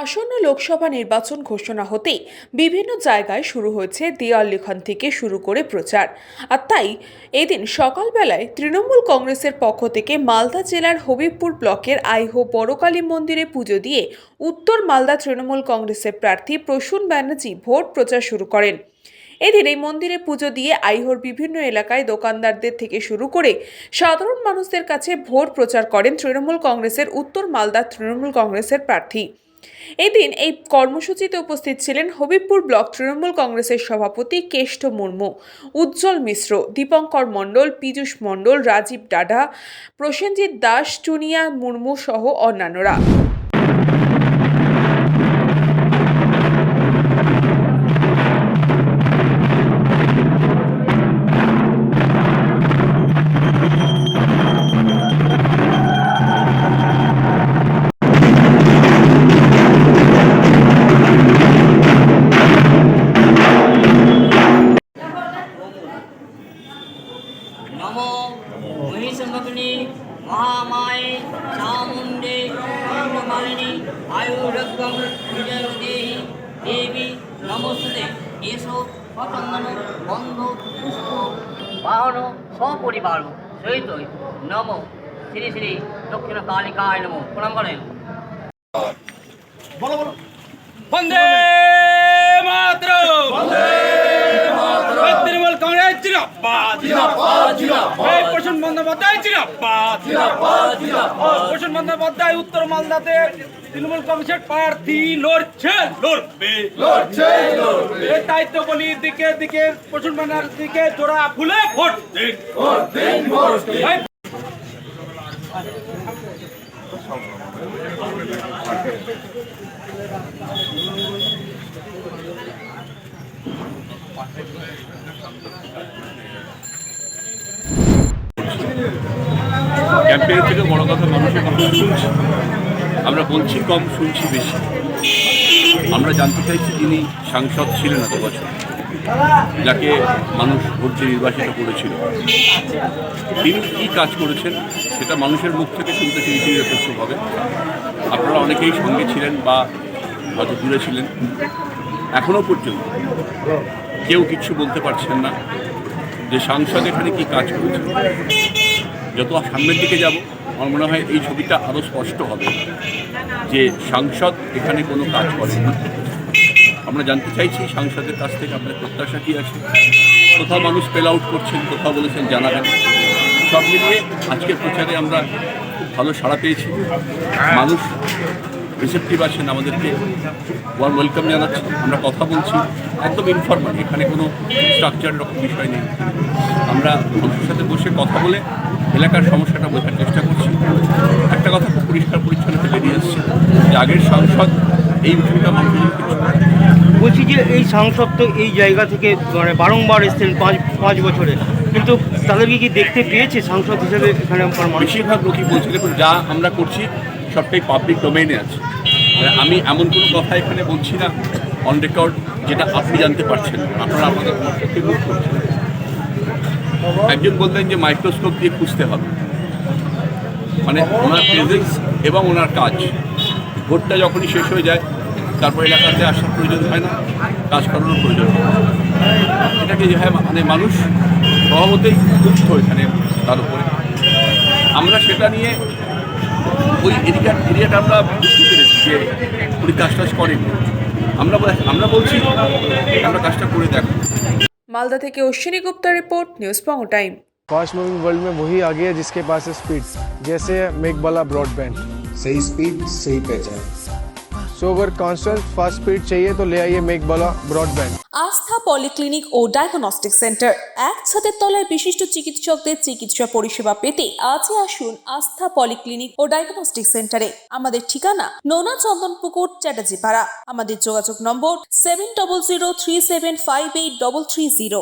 আসন্ন লোকসভা নির্বাচন ঘোষণা হতেই বিভিন্ন জায়গায় শুরু হয়েছে দেওয়াল লিখন থেকে শুরু করে প্রচার। আর তাই এদিন সকালবেলায় তৃণমূল কংগ্রেসের পক্ষ থেকে মালদা জেলার হবিবপুর ব্লকের আইহো বড়কালী মন্দিরে পুজো দিয়ে উত্তর মালদা তৃণমূল কংগ্রেসের প্রার্থী প্রসূন ব্যানার্জি ভোট প্রচার শুরু করেন। এদিন এই মন্দিরে পুজো দিয়ে আইহোর বিভিন্ন এলাকায় দোকানদারদের থেকে শুরু করে সাধারণ মানুষদের কাছে ভোট প্রচার করেন তৃণমূল কংগ্রেসের উত্তর মালদা তৃণমূল কংগ্রেসের প্রার্থী। এদিন এই কর্মসূচিতে উপস্থিত ছিলেন হবিবপুর ব্লক তৃণমূল কংগ্রেসের সভাপতি কেষ্ট মুর্মু, উজ্জ্বল মিশ্র, দীপঙ্কর মণ্ডল, পীযুষ মণ্ডল, রাজীব ডাডা, প্রসেনজিৎ দাস চুনিয়া মুর্মু সহ অন্যান্যরা। চামুণ্ডে মালিনী আয়ুরগ্গম বিজয়দেহি দেবী নমস্তে এসো পতঙ্গন বন্ধ পুষ্প বাহন সপরিবার সহিত নম শ্রী শ্রী দক্ষিণ কালিকায় নম প্রণাম করেন বন্দে প্রসন্ন বন্দ্যোপাধ্যায় জিন্দাবাদ। প্রসন্ন বন্দ্যোপাধ্যায় উত্তর মালদাতে তৃণমূল কংগ্রেসের প্রার্থী লড়ছে লড়বে। লড়ছে লড়বে। এই দায়িত্ব বলি দিকে দিকে প্রসন্ন বন্দ্যোপাধ্যায়ের দিকে জোড়া ফুলে ভোট দিন ভোট দিন ভোট দিন ক্যাম্পেইন থেকে বড় কথা মানুষের কথা শুনছি। আমরা বলছি কম শুনছি বেশি। আমরা জানতে চাইছি যিনি সাংসদ ছিলেন এত বছর, যাকে মানুষ ভোট নির্বাচিত করেছিল। তিনি কী কাজ করেছেন সেটা মানুষের মুখ থেকে শুনতে চেয়েছি নিরপেক্ষভাবে আপনারা অনেকেই সঙ্গে ছিলেন বা হয়তো দূরে ছিলেন। এখনও পর্যন্ত কেউ কিছু বলতে পারছেন না যে সাংসদ এখানে কী কাজ করেছেন। যত সামনের দিকে যাব, আমার মনে হয় এই ছবিটা আরও স্পষ্ট হবে যে সাংসদ এখানে কোনো কাজ করে না। আমরা জানতে চাইছি সাংসদের কাছ থেকে আপনার প্রত্যাশা কী আছে? কোথাও মানুষ পেল আউট করছেন, কোথাও বলেছেন জানাবেন। সব মিলিয়ে আজকের প্রচারে আমরা ভালো সাড়া পেয়েছি। মানুষ রিসেপটিভ আছেন আমাদেরকে। ওয়ার্ম ওয়েলকাম জানাচ্ছে। আমরা কথা বলছি। একদম ইনফর্মাল এখানে কোনো স্ট্রাকচার রকম বিষয় নেই। আমরা মানুষের সাথে বসে কথা বলে এলাকার সমস্যাটা বোঝার চেষ্টা করছি। একটা কথা খুব পরিষ্কার পরিচ্ছন্ন বেরিয়ে এসছে যে আগের সাংসদ এই ভূমিকা মানুষের বলছি যে এই সাংসদ তো এই জায়গা থেকে মানে বারংবার এসেছেন পাঁচ পাঁচ বছরে। কিন্তু তাদেরকে কি দেখতে পেয়েছে সাংসদ হিসেবে এখানে বেশিরভাগ লোকই বলছে দেখুন যা আমরা করছি সবটাই পাবলিক ডোমেইনে আছে। মানে আমি এমন কোনো কথা এখানে বলছি না অন রেকর্ড যেটা আপনি জানতে পারছেন আপনারা আমাদের মুখ করছেন একজন বলতেন যে মাইক্রোস্কোপ দিয়ে খুঁজতে হবে। মানে ওনার প্রেজেন্স এবং ওনার কাজ। ভোটটা যখনই শেষ হয়ে যায়, তারপর এলাকাতে আসার প্রয়োজন হয় না, কাজ করানোর প্রয়োজন হয় এটাকে যে হয় মানে মানুষ স্বভাবতেই দুঃখ এখানে তার উপরে। আমরা সেটা নিয়ে ওই এরিয়া এরিয়াটা আমরা বুঝতে পেরেছি যে উনি কাজ টাজ করেন আমরা বল- আমরা বলছি আমরা কাজটা করে দেখো মালদা থেকে Ashwini গুপ্তার report news পঙ্গ time fast moving world में वही आगे है जिसके पास है स्पीड जैसे मेक वाला ब्रॉडबैंड सही स्पीड सही पहचान सो अगर कांस्टेंट फास्ट स्पीड चाहिए तो ले आइए मेक वाला ब्रॉडबैंड আস্থা পলিক্লিনিক ও ডায়াগনস্টিক সেন্টার এক ছাদের তলায় বিশিষ্ট চিকিৎসকদের চিকিৎসা পরিষেবা পেতে আজই আসুন আস্থা পলিক্লিনিক ও ডায়াগনস্টিক সেন্টারে আমাদের ঠিকানা নোনা চন্দনপুকুর চ্যাটার্জিপাড়া আমাদের যোগাযোগ number seven double zero three seven five eight double three zero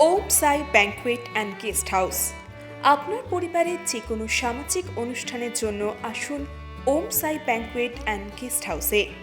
Om Sai banquet and guest house আপনার পরিবারের যে কোনো সামাজিক অনুষ্ঠানের জন্য আসুন ওম সাই ব্যাংকুয়েট অ্যান্ড গেস্ট হাউসে